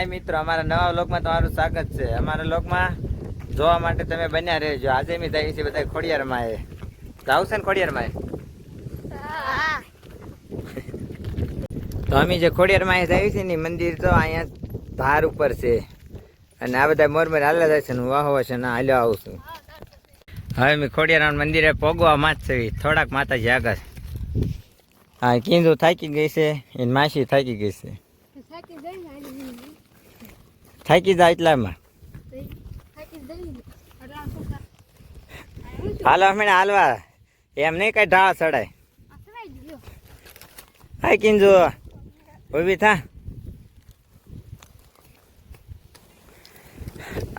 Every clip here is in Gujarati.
હાય મિત્રો, અમારા નવા લોકમાં તમારું સ્વાગત છે. અમારા લોકમાં જોવા માટે તમે બન્યા રહેજો. આજે અમે જઈએ છીએ બધા ખોડિયારમાં એ. જાવ છે ને ખોડિયારમાં? તો અમે જે ખોડિયારમાં જઈએ છીએ ને મંદિર તો અહીંયા ધાર ઉપર છે. અને આ બધા મોરમેર હાલ્યા જાય છે ને વાહો છે ને હાલ્યો આવું છું. હવે મેં ખોડિયારામ મંદિરે પોગવામાં જ છે થોડાક માતાજી આગળ. હા કીંદુ થાકી ગઈ છે. એની માસી થાકી ગઈ છે. જાય એટલામાં. હાલો હમણાં હાલવા. એમ નહીં કઈ ઢાળ ચડાય હાય જો ઊભી થા.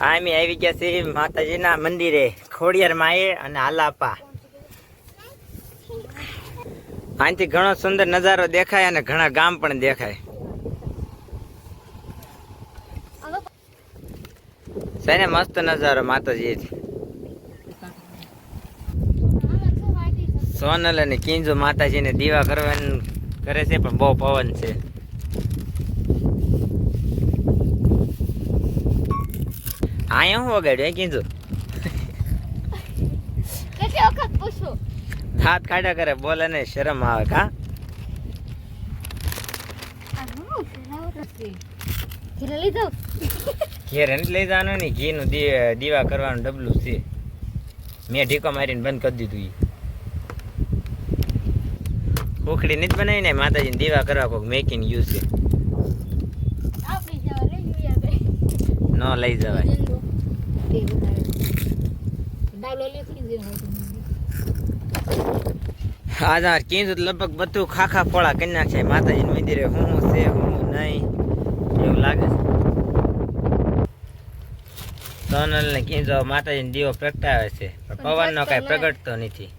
આમી આવી ગયા છે માતાજીના મંદિરે, ખોડિયાર માએ અને હાલાપા. અહીંથી ઘણો સુંદર નજારો દેખાય અને ઘણા ગામ પણ દેખાય. છે ને મસ્ત નજારો માતાજી સોનલ અને કિંજુ માતાજીને દીવા કરવાનું કરે છે પણ બહુ પવન છે. અહીંયા હું વગાડ્યું એ કિંજુ? હાથ કાઢ્યા કરે બોલે ને શરમ આવે કા આ લઈ હતી ઘરે ઘેર નથી લઈ જવાનું ને ઘીનું દીવા કરવાનું ડબલું છે. મેં ઢીકો મારીને બંધ કરી દીધું એ ઉખડી નથી બનાવી ને માતાજીને દીવા કરવા કોઈક મેકિંગ યુઝ છે. ન લઈ જવાય. આજ કીધું લગભગ બધું ખાખા ફોળા કરી નાખશે માતાજીના મંદિરે હું છે હું નહીં. એવું લાગે છે. સોનલ ને કીધું માતાજી દીવો પ્રગટાવે છે. પવન નો કાંઈ પ્રગટતો નથી.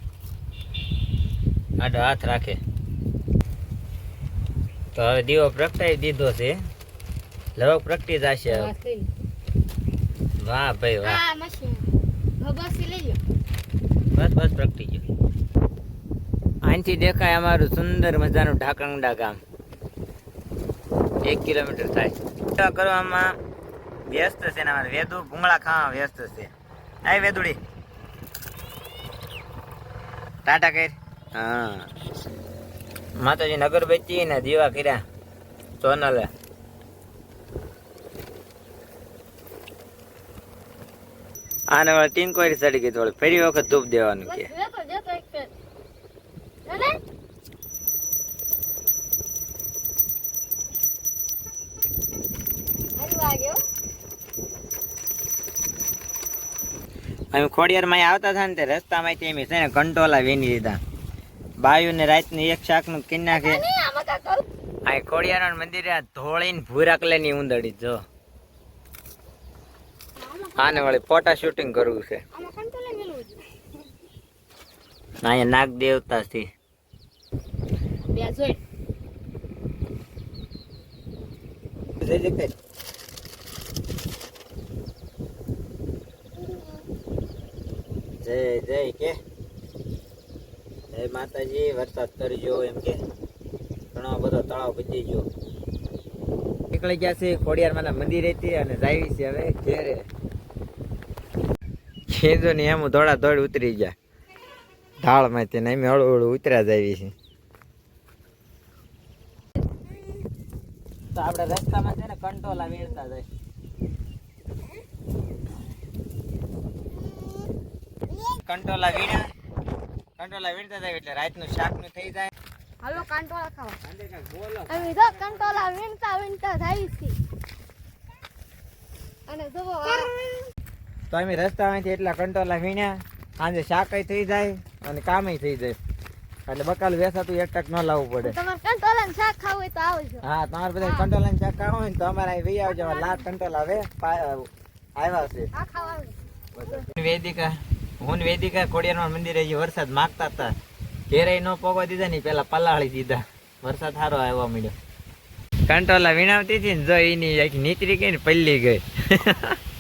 આડો હાથ રાખે. તો હવે દીવો પ્રગટાવી દીધો છે. લગભગ પ્રગટી જશે વાહ ભાઈ વાહ. બસ બસ પ્રગટી ગયો. અહીંથી દેખાય અમારું સુંદર મજાનું ઢાકંગડા ગામ. એક કિલોમીટર થાય. કરવામાં વ્યસ્ત છે ને અમારે વેદુ ભૂંગળા ખાવા વ્યસ્ત છે. આ વેદુડી. ટાટા કર. હા. માતાજીને અગરબત્તી ને દીવા કર્યા. સોનલે. આને વળી ટીન કોરી ચડી ગઈ થોડી ફરી વખત ધૂપ દેવાનું કે. અમે ખોડિયારમાં આવતા હતા ને તે રસ્તામાંથી એમ છે ને કંટોલા વેની લીધા બાયુ ને રાતની એક શાકનું કિન નાખે. આ ખોડિયાર મંદિરે આ ધોળીને ભૂરા કલરની ઉંદડી જો. આને વળી ફોટા શૂટિંગ કરવું છે. અહીંયા નાગ દેવતા થી બે જોઈ. જય જય કે? જય માતાજી, વરસાદ કરજો એમ કે. ઘણો બધો તળાવ બચી ગયો. નીકળી ગયા છે ખોડિયાર મંદિરે હતી અને જાવી છે હવે ઘેરે. ખેંચો ને એમ દોડા દોડ ઉતરી ગયા. ઢાળમાંથી ને એમ હળું હળવું ઉતર્યા જાવી છે તો આપણે રસ્તામાં છે ને કંટોલા વેડતા જાય. કંટોલા વીણા કંટોલા વીણતા જાય એટલે રાતનું શાકનું થઈ જાય. હાલો કંટોલા ખાવા. બોલો. અમે તો કંટોલા વીણતા વીણતા જાય છે. અને જોવો તો અમે રસ્તામાંથી એટલા કંટોલા વીણ્યા. સાંજે શાકય થઈ જાય અને કામય થઈ જાય. એટલે બકાલ વેસાતું એક ટક ન લાવવું પડે. તમારે કંટ્રોલ અને શાક ખાવું હોય તો આવજો. હા તમારે બધા કંટોલા શાક ખાવું હોય ને તો અમારે અહીં વી આવજો. લાત કંટોલા પા- આવ્યા છે. વેદિકા હું વેદિકા ખોડિયાર મંદિરે જે વરસાદ માગતા હતા. ઘેરે ન પોગવા દીધા ને પેલા પલાળી દીધા. વરસાદ સારો આવ્યો મળ્યો. કંટોલા વીણાવતી હતી ને જો એની નીકળી ગઈ ને પલ્લી ગઈ.